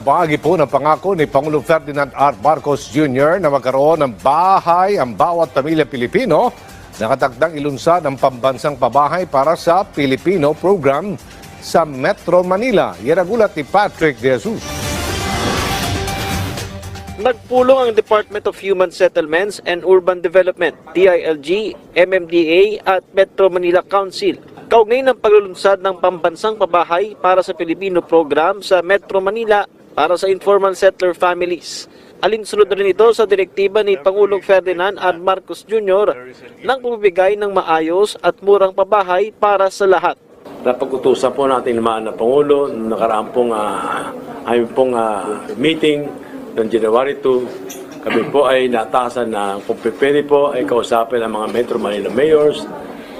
Bahagi po ng pangako ni Pangulong Ferdinand R. Marcos Jr. na magkaroon ng bahay ang bawat pamilya Pilipino nakatagdang ilunsad ang pambansang pabahay para sa Pilipino program sa Metro Manila. Yan ang ulat ni Patrick De Jesus. Nagpulong ang Department of Human Settlements and Urban Development, DILG, MMDA at Metro Manila Council. Kaugnay ng paglulunsad ng pambansang pabahay para sa Pilipino program sa Metro Manila para sa informal settler families. Alinsunod na rin ito sa direktiba ni Pangulong Ferdinand R. Marcos Jr. ng pumibigay ng maayos at murang pabahay para sa lahat. Napag-utusan po natin naman na Pangulo noong nakaraan pong uh, aming pong ah, meeting noong January 2. Kami po ay natasan na kung pwede po ay kausapin ang mga Metro Manila mayors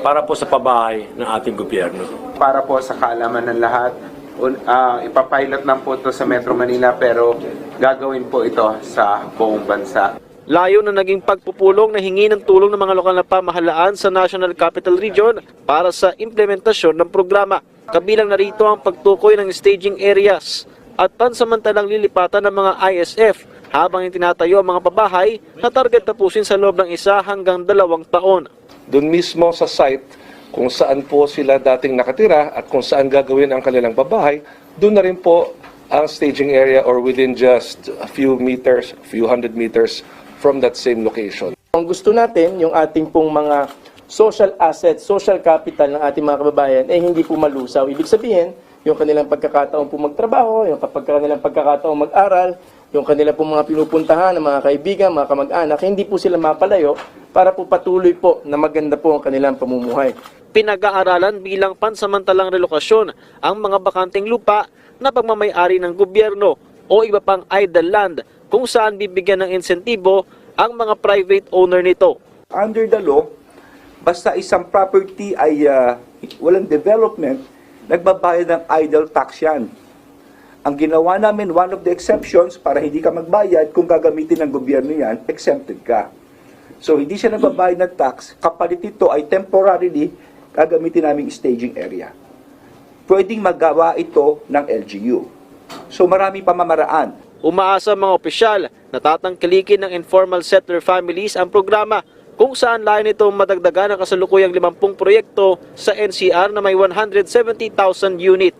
para po sa pabahay ng ating gobyerno. para po sa kaalaman ng lahat. Un, ah, ipapilot lang po ito sa Metro Manila pero gagawin po ito sa buong bansa. Layo na naging pagpupulong na hingi ng tulong ng mga lokal na pamahalaan sa National Capital Region para sa implementasyon ng programa. Kabilang narito ang pagtukoy ng staging areas at pansamantalang lilipatan ng mga ISF habang itinatayo ang mga pabahay na target tapusin sa loob ng isa hanggang dalawang taon. doon mismo sa site kung saan po sila dating nakatira at kung saan gagawin ang kanilang babahay, doon na rin po ang staging area or within just a few meters, a few hundred meters from that same location. Ang gusto natin, yung ating pong mga social assets, social capital ng ating mga kababayan, eh hindi po malusaw. Ibig sabihin, yung kanilang pagkakataon po magtrabaho, yung kapag kanilang pagkakataon mag-aral, yung kanilang po mga pinupuntahan ng mga kaibigan, mga kamag-anak, hindi po sila mapalayo para po patuloy po na maganda po ang kanilang pamumuhay. Pinag-aaralan bilang pansamantalang relokasyon ang mga bakanteng lupa na pagmamayari ng gobyerno o iba pang idle land kung saan bibigyan ng insentibo ang mga private owner nito. under the law, basta isang property ay ah, walang development, nagbabayad ng idle tax yan. Ang ginawa namin, one of the exceptions, para hindi ka magbayad, kung gagamitin ng gobyerno yan, exempted ka. So, hindi siya nagbabayad ng tax, kapalit ito ay temporarily gagamitin namin staging area. Pwedeng magawa ito ng LGU. So, marami pamamaraan. Umaasa mga opisyal na tatangkilikin ng informal settler families ang programa kung saan layo nitong madagdagan ang kasalukuyang 50 proyekto sa NCR na may 170,000 unit.